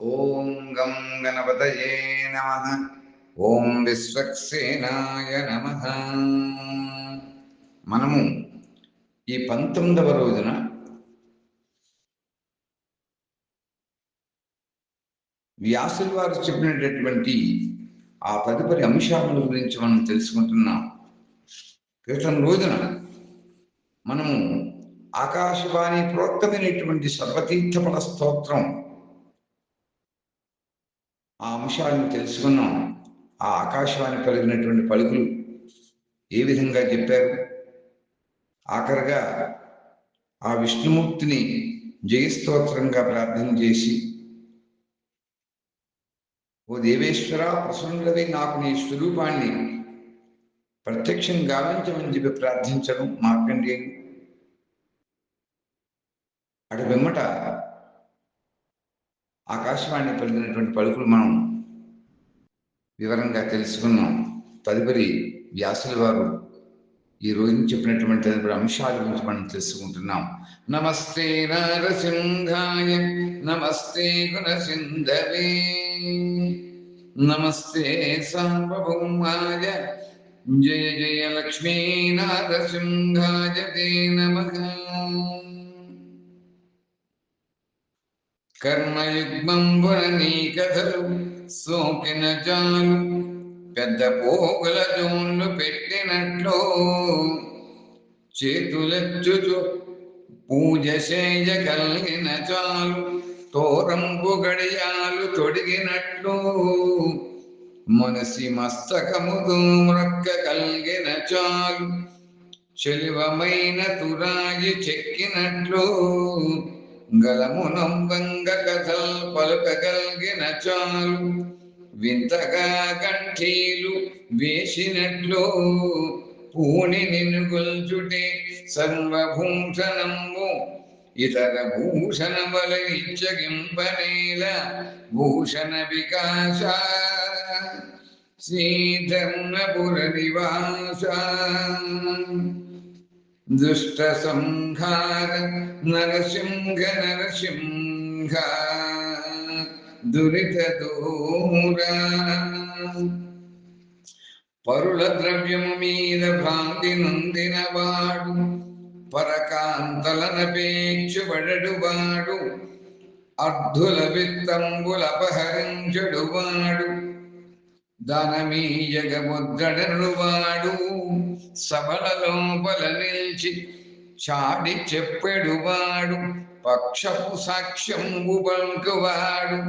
ఓం గం గణపతయే నమ. ఓం విశ్వక్సేనాయ నమ. మనము ఈ పంతొమ్మిదవ రోజున వ్యాసుల వారు చెప్పినటువంటి ఆ తదుపరి అంశాల గురించి మనం తెలుసుకుంటున్నాం. క్రితం రోజున మనము ఆకాశవాణి ప్రోక్తమైనటువంటి సర్వతీర్థఫల స్తోత్రం ఆ అంశాలను తెలుసుకున్నాం. ఆ ఆకాశవాణి కలిగినటువంటి పలుకులు ఏ విధంగా చెప్పారు? ఆఖరిగా ఆ విష్ణుమూర్తిని జయస్తోత్రంగా ప్రార్థన చేసి ఓ దేవేశ్వర ప్రసన్నులవి నాకు నీ స్వరూపాన్ని ప్రత్యక్షం గావించమని చెప్పి ప్రార్థించడం మార్కండేయుడు అటు వెమ్మట ఆకాశవాణి పలికినటువంటి పలుకులు మనం వివరంగా తెలుసుకున్నాం. తదుపరి వ్యాసుల వారు ఈ రోజు చెప్పినటువంటి తదుపరి అంశాల గురించి మనం తెలుసుకుంటున్నాం. నమస్తే నరసింహాయ నమస్తే గుణసింధవే. నమస్తే సార్వభౌమాయ. జయ జయ లక్ష్మీ నరసింహాయ తే నమ. కర్మయుగ్మం నీ కథలు సోకిన చాలు పెద్ద పోగుల జోన్లు పెట్టినట్లు. చేతులెచ్చుచు పూజ చేయ కలిగిన చాలు తోరంపు గడియాలు తొడిగినట్లు. మనసి మస్తకముతో మ్రక్క కలిగిన చాలు చెలివమైన తురాయి చెక్కినట్లు. గలమునంబంగ కథల్ పలుకగలిగిన చాలు వింతగా కంఠీలు వేసినట్లు పూని నిన్నుగొల్చుటే సర్వభూషణము ఇతర భూషణ బల ఇచ్చగింపనేల భూషణ వికాస. శ్రీధర్మపుర నివాస. దుష్ట సంహార నరసింహ నరసింహ దురిత పరుల ద్రవ్యము మీద భాంతి నొందిన వాడు పరకాంతలనపేక్షుబడడు వాడు అర్ధుల విత్తంబులపహరించడు వాడు దానమీయగ ముద్రడను వాడు సబల లోపల నిలిచి చాడి చెప్పెడు వాడు పక్షపు సాక్ష్యంబు పలుకువాడు.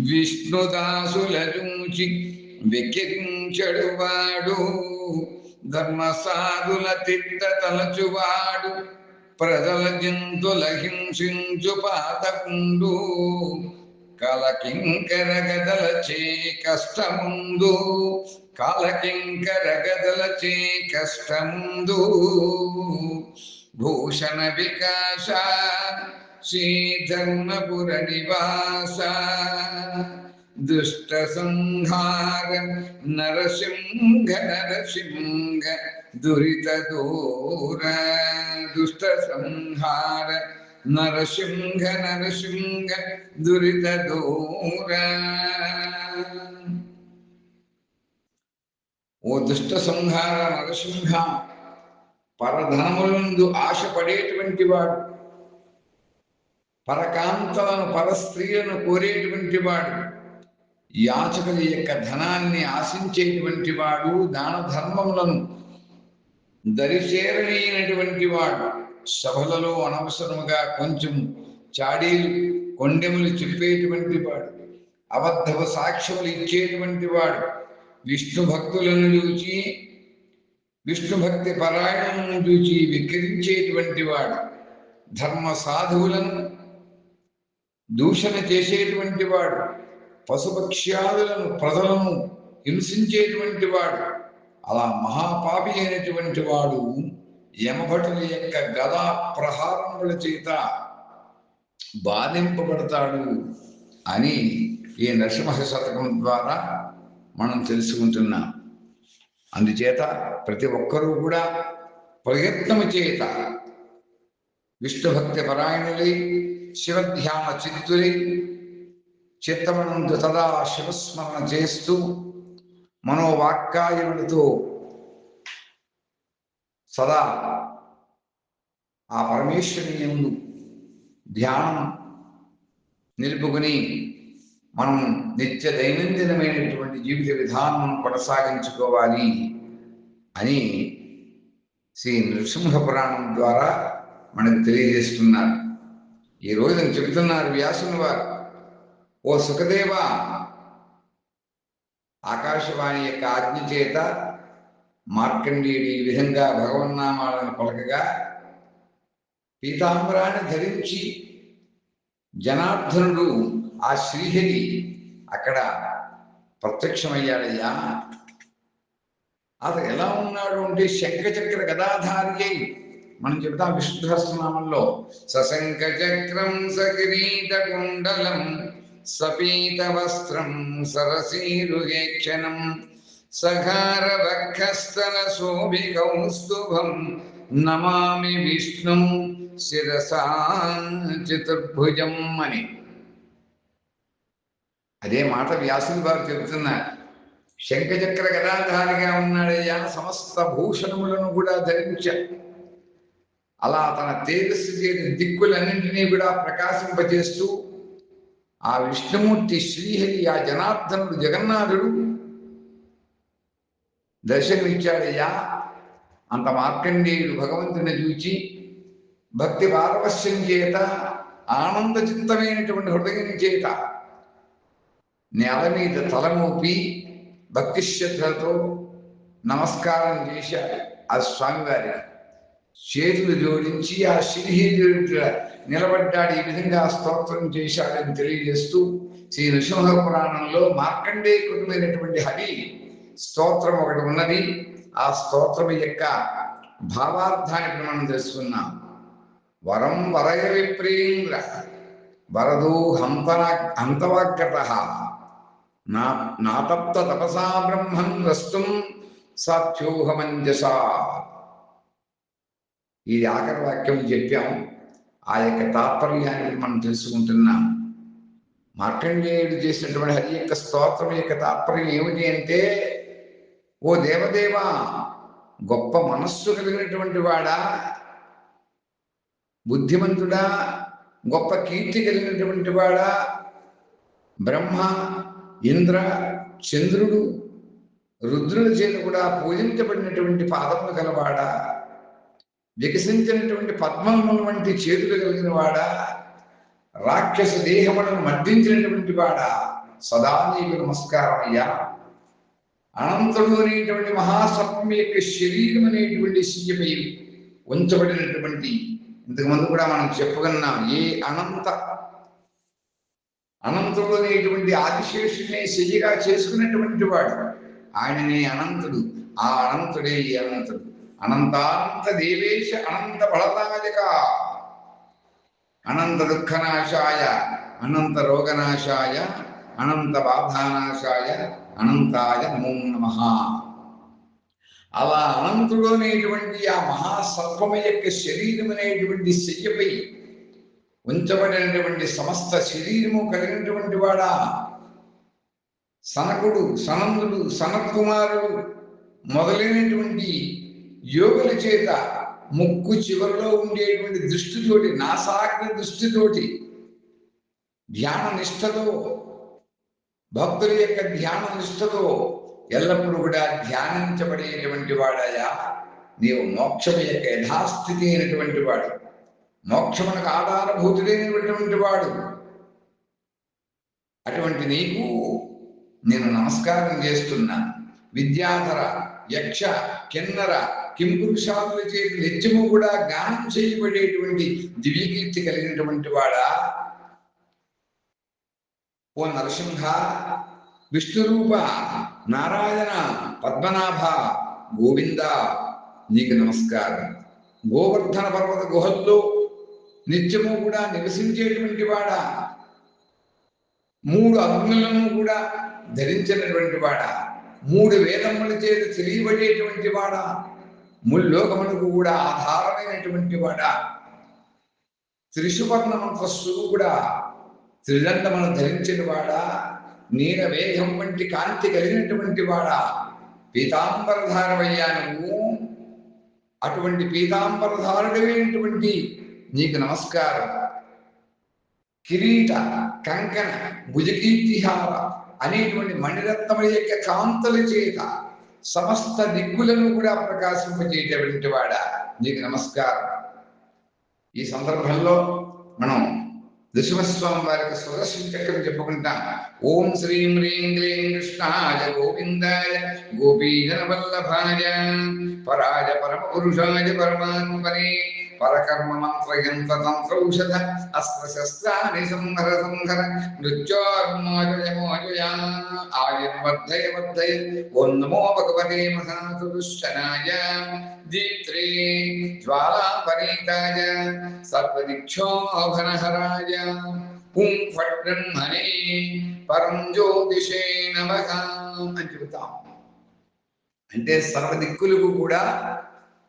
విష్ణుదాసుల చూచి వెక్కిరించడు వాడు ధర్మసాధుల తిట్ట తలచువాడు ప్రజల జంతుల హింసించు పాతకుండు కలకింకరగదల చే కష్టముందు కలకింకరగదల చే కష్టముందు. భూషణ వికాస శ్రీధర్మపుర నివాస. దుష్ట సంహార నరసింహ నరసింహ దురిత దూర. దుష్ట సంహార నరసింహ నరసింహ దురిత దూర ఓ దుష్ట సంహార నరసింహ పరధనములందు ఆశపడేటువంటి వాడు పరకాంతలను పరస్త్రీలను కోరేటువంటి వాడు యాచకుల యొక్క ధనాన్ని ఆశించేటువంటి వాడు దాన ధర్మములను దరిచేరలేనటువంటి వాడు. సభలలో అనవసరముగా కొంచెం చాడీలు కొండెములు చెప్పేటువంటి వాడు అబద్ధవ సాక్ష్యములు ఇచ్చేటువంటి వాడు విష్ణు భక్తులను చూచి విష్ణు భక్తి పరాయణను చూచి వికరించేటువంటి వాడు ధర్మ సాధువులను దూషణ చేసేటువంటి వాడు పశుపక్ష్యాదులను ప్రజలను హింసించేటువంటి వాడు అలా మహాపాపి అయినటువంటి వాడు యమభటుల యొక్క గదా ప్రహారముల చేత బాధింపబడతాడు అని ఈ నరసింహ శతకం ద్వారా మనం తెలుసుకుంటున్నాం. అందుచేత ప్రతి ఒక్కరూ కూడా ప్రయత్నము చేత విష్ణు భక్తి పరాయణులై శివధ్యాన చిత్తులై చిత్తమనందు సదా శివస్మరణ చేస్తూ మనోవాక్కాయములతో సదా ఆ పరమేశ్వరి ఎందు ధ్యానం నిలుపుకుని మనం నిత్య దైనందినమైనటువంటి జీవిత విధానం కొనసాగించుకోవాలి అని శ్రీ నృసింహ పురాణం ద్వారా మనకు తెలియజేస్తున్నారు. ఈ రోజు చెబుతున్నారు వ్యాసుని వారు ఓ సుఖదేవ ఆకాశవాణి యొక్క ఆజ్ఞ చేత మార్కండేయుడు ఈ విధంగా భగవన్నామాలను పలకగా పీతాంబరాన్ని ధరించి జనార్దనుడు ఆ శ్రీహరి అక్కడ ప్రత్యక్షమయ్యాడయ్యా. అతను ఎలా ఉన్నాడు అంటే శంఖచక్ర గదాధారి అయి మనం చెబుతాం విష్ణు సహస్రనామంలో సశంఖ చక్రం సకిరీట కుండలం సపీత వస్త్రం సరసీరుగేక్షణం సఘార నమామి విష్ణు శిరసా చతుర్భుజం అని. అదే మాట వ్యాసుని వారు చెబుతున్నారు. శంఖచక్ర గదాధారిగా ఉన్నాడయ్యా సమస్త భూషణములను కూడా ధరించా. అలా తన తేజస్సు చేసిన దిక్కులన్నింటినీ కూడా ప్రకాశింపజేస్తూ ఆ విష్ణుమూర్తి శ్రీహరి ఆ జనార్దనుడు జగన్నాథుడు దర్శనమిచ్చాడయ్యా అంత మార్కండేయుడు భగవంతుని చూచి భక్తి పారవశ్యం చేత ఆనంద చిత్తమైనటువంటి హృదయం చేత నేల మీద తలమూపి భక్తి శ్రద్ధలతో నమస్కారం చేశాడు ఆ స్వామివారి చేతులు జోడించి ఆ శ్రీహరి నిలబడ్డాడు. ఈ విధంగా స్తోత్రం చేశాడని తెలియజేస్తూ శ్రీ నృసింహ పురాణంలో మార్కండేయకృతమైనటువంటి హరి స్తోత్రం ఒకటి ఉన్నది. ఆ స్తోత్రం యొక్క భావార్థాన్ని ఇప్పుడు మనం తెలుసుకున్నాం వరం వరయ విప్రీంద్ర వరదు హంతన హంతవాగ్రత. నా నాతప్త తపసా బ్రహ్మం వస్తుం సాధ్యోహమంజసా ఈ ఆఖరి వాక్యం చెప్పాం ఆ యొక్క తాత్పర్యాన్ని మనం తెలుసుకుంటున్నాం. మార్కండేయుడు చేసినటువంటి హరి యొక్క స్తోత్రం యొక్క తాత్పర్యం ఏమిటి అంటే ఓ దేవదేవా గొప్ప మనస్సు కలిగినటువంటి వాడా బుద్ధిమంతుడా గొప్ప కీర్తి కలిగినటువంటి వాడా బ్రహ్మ ఇంద్ర చంద్రుడు రుద్రుల చేత కూడా పూజించబడినటువంటి పాదములు గలవాడా వికసించినటువంటి పద్మముల వంటి చేతులు కలిగిన వాడా రాక్షస దేహములను మర్దించినటువంటి వాడా సదా నీకు నమస్కారం అయ్యా అనంతుడు అనేటువంటి మహాసర్పం యొక్క శరీరం అనేటువంటి శియ్యపై ఉంచబడినటువంటి ఇంతకుముందు కూడా మనం చెప్పుకున్నాం ఏ అనంత. అనంతుడు అనేటువంటి ఆదిశేషుని శయ్యగా చేసుకున్నటువంటి వాడు. ఆయననే అనంతుడు. ఆ అనంతుడే ఈ అనంతుడు. అనంతానంత దేవేశ అనంత బలదాయక. అనంత దుఃఖనాశాయ అనంత రోగనాశాయ అనంత బాధానాశాయ అనంతాయ నమో నమ. అలా అనంతుడు అనేటువంటి ఆ మహాసర్వమ యొక్క శరీరం అనేటువంటి శయ్యపై ఉంచబడినటువంటి సమస్త శరీరము కలిగినటువంటి వాడా సనకుడు సనందుడు సనత్కుమారుడు మొదలైనటువంటి యోగుల చేత ముక్కు చివరిలో ఉండేటువంటి దృష్టితోటి నాసాగ్ర దృష్టితోటి ధ్యాన నిష్టతో భక్తుల యొక్క ధ్యాన నిష్టతో ఎల్లప్పుడూ కూడా ధ్యానించబడేటువంటి వాడయా నీవు మోక్షం యొక్క యథాస్థితి అయినటువంటి వాడు. మోక్షమునకు ఆధారభూతుడైనటువంటి వాడు. అటువంటి నీకు నేను నమస్కారం చేస్తున్నా. విద్యాధర యక్ష కిన్నర కింపురుషాదుల చేతి నిత్యము కూడా గానం చేయబడేటువంటి దివ్యకీర్తి కలిగినటువంటి వాడా. ఓ నరసింహ విష్ణురూప నారాయణ పద్మనాభ గోవింద నీకు నమస్కారం. గోవర్ధన పర్వత గుహల్లో నిత్యము కూడా నివసించేటువంటి వాడ. మూడు అగ్నులను కూడా ధరించినటువంటి వాడ. మూడు వేదముల చేత తెలియబడేటువంటి వాడ. ముల్లోకములకు కూడా ఆధారమైనటువంటి వాడ. త్రిశువర్ణ మంత్రస్సు కూడా త్రిదండమును ధరించిన వాడా నీల వేగం వంటి కాంతి కలిగినటువంటి వాడా. పీతాంబరధారమయ్యా నువ్వు అటువంటి పీతాంబరధారుడమైనటువంటి నీకు నమస్కారం. కిరీట కంకణ భుజకీర్తిహార అనేటువంటి మణిరత్నముల యొక్క కాంతల చేత సమస్త దిక్కులను కూడా ప్రకాశింపజేటటువంటి వాడా. నీకు నమస్కారం. ఈ సందర్భంలో మనం నృసింహస్వామి వారికి సుదర్శన చక్రం చెప్పుకుంటాం ఓం శ్రీం హ్రీం క్లీం కృష్ణాయ గోవిందాయ గోపీజన వల్లభాయ పరాజ పరమ పురుషాయ పరమాత్మనే. పరకర్మ మంత్ర మంత్రయంత్ర తంత్రౌషధ అస్త్ర శస్త్రాన్ని సంహర సంహర మృత్యోర్మోజయమోజయ ఆయుర్ వర్ధయ వర్ధయ ఓం నమో భగవతే మహాసుదుష్టనాయ దీప్త్రే జ్వాలాపరీతాయ. సర్వదిక్షోభనహరాయ హుం ఫట్ బ్రహ్మణే పరం జ్యోతిషే నమః అని చెబుతాం. అంటే సర్వ దిక్కులకు కూడా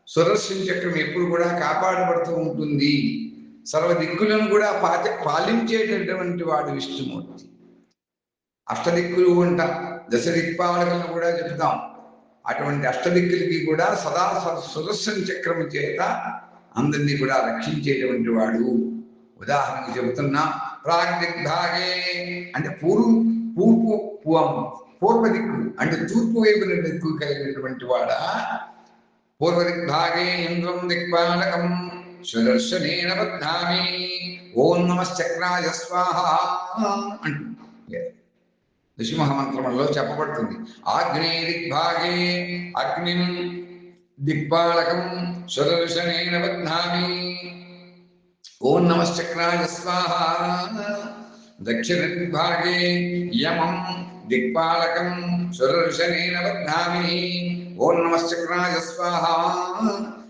సుదర్శన చక్రం ఎప్పుడు కూడా కాపాడబడుతూ ఉంటుంది. సర్వ దిక్కులను కూడా పాచ పాలించేటటువంటి వాడు విష్ణుమూర్తి. అష్టదిక్కులు అంట దశ దిక్పాలకులను కూడా చెప్తాం అటువంటి అష్టదిక్కులకి కూడా సదా స- సుదర్శన చక్రము చేత అందరినీ కూడా రక్షించేటువంటి వాడు. ఉదాహరణకు చెబుతున్నా ప్రాగ్దిగ్భాగే అంటే పూర్వ పూర్పు పూర్వ దిక్కు అంటే తూర్పు వైపున దిక్కు కలిగినటువంటి వాడా పూర్వదిగ్భాగే ఇంద్రం దిక్పాలకం సుదర్శనేన బద్ధామి ఓం నమశ్చక్రాయ స్వాహ అంటుంది మంత్రములో చెప్పబడుతుంది। ఆగ్నే దిగ్భాగే అగ్ని దిక్పాలకం సుదర్శనేన బధ్నామి ఓం నమశ్చక్రాయ స్వాహ దక్షిణ దిగ్భాగే యమం దిక్పాలకం సుదర్శనేన బధ్నామి ఓం నమశ్చక్రాయ స్వాహ.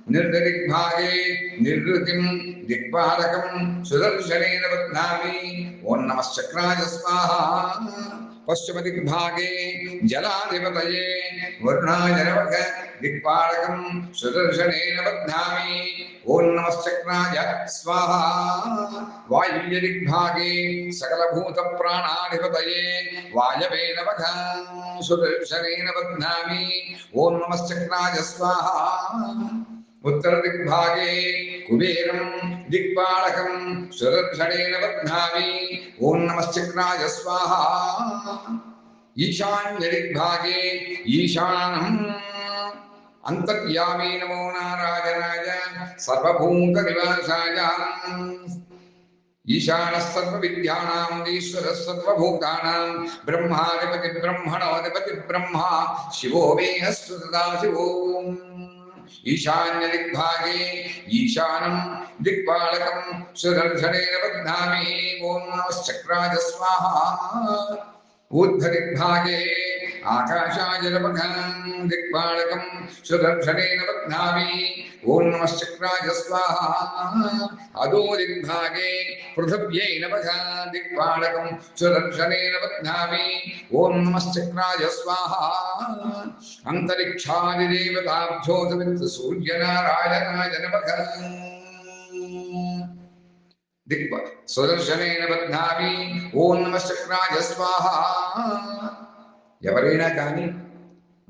నిర్దిగ్భాగే నిర్వృతిం దిక్పాలకం సుదర్శనేన బధ్నామి ఓం నమశ్చక్రాయ స్వాహ. పశ్చిమ దిగ్భాగే జలాధిపతయే వరుణాయ నమః దిక్పాలకం సుదర్శనేన బధ్నామి ఓం నమశ్చక్రాయ స్వాహ వాయువ్య దిగ్భాగే సకలభూత ప్రాణాధిపతయే వాయవే నమః సుదర్శనేన బధ్నామి ఓం నమశ్చక్రాయ స్వాహ ఉత్తర దిగ్భాగే కుబేరం దిక్పాలకం సుదర్శనేన బధ్నామి ఓం నమశ్చక్రాయ స్వాహ ఈశాన్య దిగ్భాగే ఈశానం అంతర్యామీ నమో నారాయణాయ సర్వభూత నివాసాయ ఈశాన సర్వ ईशान्य दिग्भागे ईशानम दिग्पालकम सुदर्शनेन बध्नामि ओम नमः चक्राज स्वाहा। ऊर्ध्व दिग्भागे ఈశానం దిక్పాలకం సుదర్శనేన బధ్నామి ఓం నమశ్చక్రాయ స్వాహ ఊర్ధ్వదిగ్భాగే ఆకాశాయ నమః దిక్పాలకం సుదర్శనేన బధ్నామి ఓం నమశ్చక్రాయ స్వాహ అదో దిగ్భాగే పృథివ్యై నమః దిక్పాలకం సుదర్శనేన బధ్నామి ఓం నమశ్చక్రాయ ఎవరైనా కానీ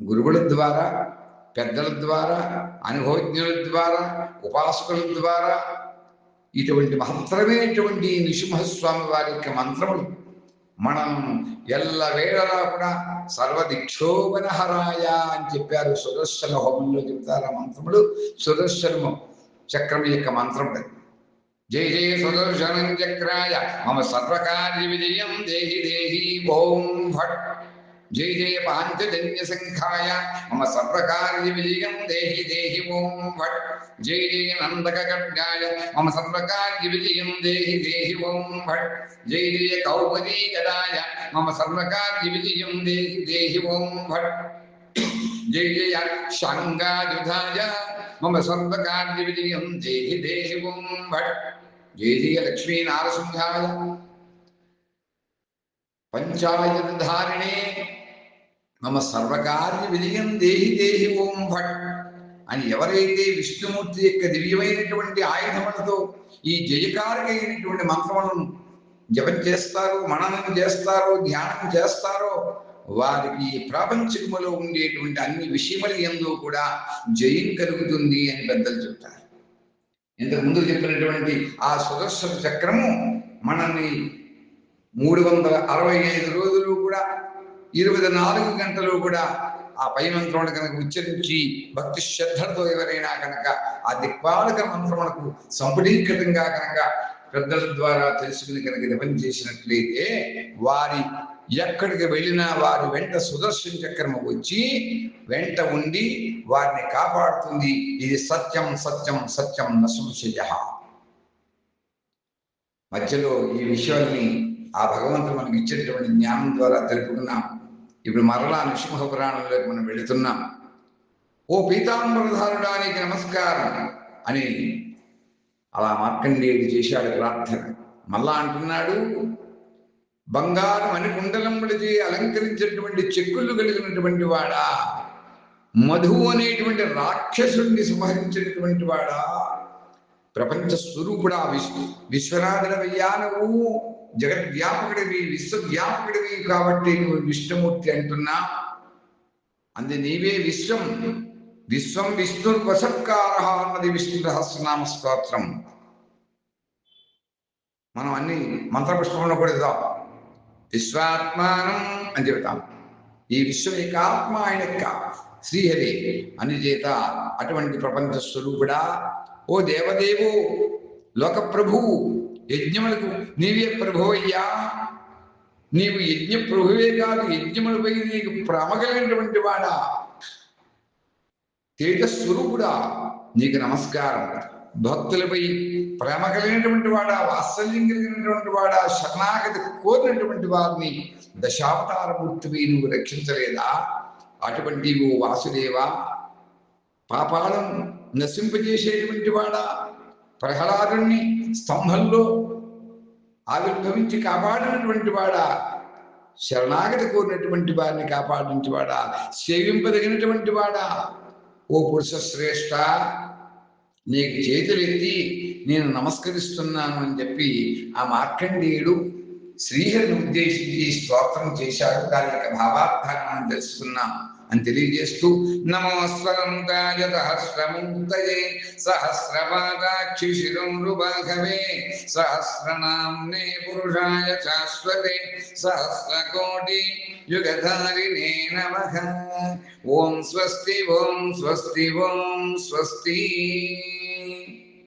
గురువుల ద్వారా పెద్దల ద్వారా అనుభవజ్ఞుల ద్వారా ఉపాసకుల ద్వారా ఇటువంటి మహత్తరమైనటువంటి నృసింహస్వామి వారి యొక్క మంత్రములు మనం ఎల్ల వేళలా కూడా సర్వదిక్షోభనహరాయ అని చెప్పారు సుదర్శన హోమంలో చెప్తారు ఆ మంత్రములు. సుదర్శనము చక్రం యొక్క మంత్రం జై జయ జయ సుదర్శనం చక్రాయ. మమ సర్వకార్య విజయం దేహి దేహి ఓం భట్. జయ జయ పాంచజన్య సంఖ్యాయ మమ సర్వకార్య విజయం దేహి దేహి ఓం భట్ జయ జయ నందక ఖడ్గాయ మమ సర్వకార్య విజయం దేహి దేహి ఓం భట్ జయ జయ కౌపదీ గదాయ మమ సర్వకార్య విజయం దేహి దేహి ఓం భట్ జయ జయ శాంగాయుధాయ మమ సర్వకార్య విజయం పంచాయతధారిణే మమ సర్వకార్య విజయం దేహి దేహి ఓం భట్ అని ఎవరైతే విష్ణుమూర్తి యొక్క దివ్యమైనటువంటి ఆయుధములతో ఈ జయకారకైనటువంటి మంత్రములను జపం చేస్తారో మననం చేస్తారో ధ్యానం చేస్తారో వారికి ఈ ఉండేటువంటి అన్ని విషయముల ఎందు కూడా జయం కలుగుతుంది అని పెద్దలు చెప్తారు. ఇంతకు ముందు చెప్పినటువంటి ఆ సుదర్శన చక్రము మనల్ని మూడు వందల అరవై ఐదు రోజులు కూడా ఇరవై నాలుగు గంటలు కూడా ఆ పై మంత్రములు కనుక ఉచ్చరించి భక్తి శ్రద్ధలతో ఎవరైనా కనుక ఆ దిక్పాలక మంత్రములకు సంపుటీకృతంగా కనుక పెద్దల ద్వారా తెలుసుకుని కనుక జపం చేసినట్లయితే వారి ఎక్కడికి వెళ్ళినా వారి వెంట సుదర్శన చక్రం వచ్చి వెంట ఉండి వారిని కాపాడుతుంది. ఇది సత్యం సత్యం సత్యం న మధ్యలో ఈ విషయాల్ని ఆ భగవంతుడు మనకి ఇచ్చినటువంటి జ్ఞానం ద్వారా తెలుపుకున్నాం ఇప్పుడు మరలా నృసింహ పురాణంలోకి మనం వెళుతున్నాం. ఓ పీతాంబరధారుడానికి నమస్కారం అని అలా మార్కండేయుడు చేశాడు ప్రార్థన. మళ్ళా అంటున్నాడు బంగారం అని కుండలములచే అలంకరించినటువంటి చెక్కులు కలిగినటువంటి వాడా? మధువు అనేటువంటి రాక్షసుడిని సంహరించినటువంటి వాడా? ప్రపంచ స్వరూపుడా విశ్వ విశ్వనాథుడవయ్యా నువ్వు. జగద్వ్యాపకుడివి విశ్వవ్యాపకుడివి కాబట్టి నువ్వు విష్ణుమూర్తి అంటున్నా. అంది నీవే విశ్వం. విశ్వం విష్ణుర్వసత్కార అన్నది విష్ణు రహస్యనామ స్తోత్రం. మనం అన్ని మంత్రపుష్పంలో కూడా ఇద్దాం. విశ్వాత్మానం అని చెబుతాం. ఈ విశ్వం యొక్క ఆత్మ ఆయన యొక్క శ్రీహరి. అని చేత అటువంటి ప్రపంచ స్వరూపుడా. ఓ దేవదేవు లోక ప్రభువు యజ్ఞములకు నీవే ప్రభు అయ్యా నీవు యజ్ఞ ప్రభువే కాదు యజ్ఞములపై నీకు ప్రేమ కలిగినటువంటి వాడా తేజస్వరూపుడా నీకు నమస్కారం భక్తులపై ప్రేమ కలిగినటువంటి వాడా వాత్సల్యం కలిగినటువంటి వాడా శరణాగతి కోరినటువంటి వారిని దశావతారమూర్తివి నువ్వు రక్షించలేదా అటువంటి ఓ వాసుదేవా పాపాలను నశింపజేసేటువంటి వాడా ప్రహ్లాదుణ్ణి స్తంభంలో ఆవిర్భవించి కాపాడినటువంటి వాడా శరణాగతి కోరినటువంటి వారిని కాపాడించి వాడా సేవింపదగినటువంటి వాడా. ఓ పురుష శ్రేష్ఠ నీకు చేతులెత్తి నేను నమస్కరిస్తున్నాను అని చెప్పి ఆ మార్కండేయుడు శ్రీహరిని ఉద్దేశించి స్తోత్రం చేశాడు. దాని యొక్క భావార్థాన్ని మనం తెలుసుకున్నాం. अञ्जलिर्यस्तु नमो स्वरन्ताय सहस्रमुक्तये सहस्रपादाक्षिशिरं रुबाघवे, सहस्रनाम्ने पुरुषाय सहस्रकोटि युगधारिणे नमः। ॐ स्वस्ति ॐ स्वस्ति, ॐ स्वस्ती।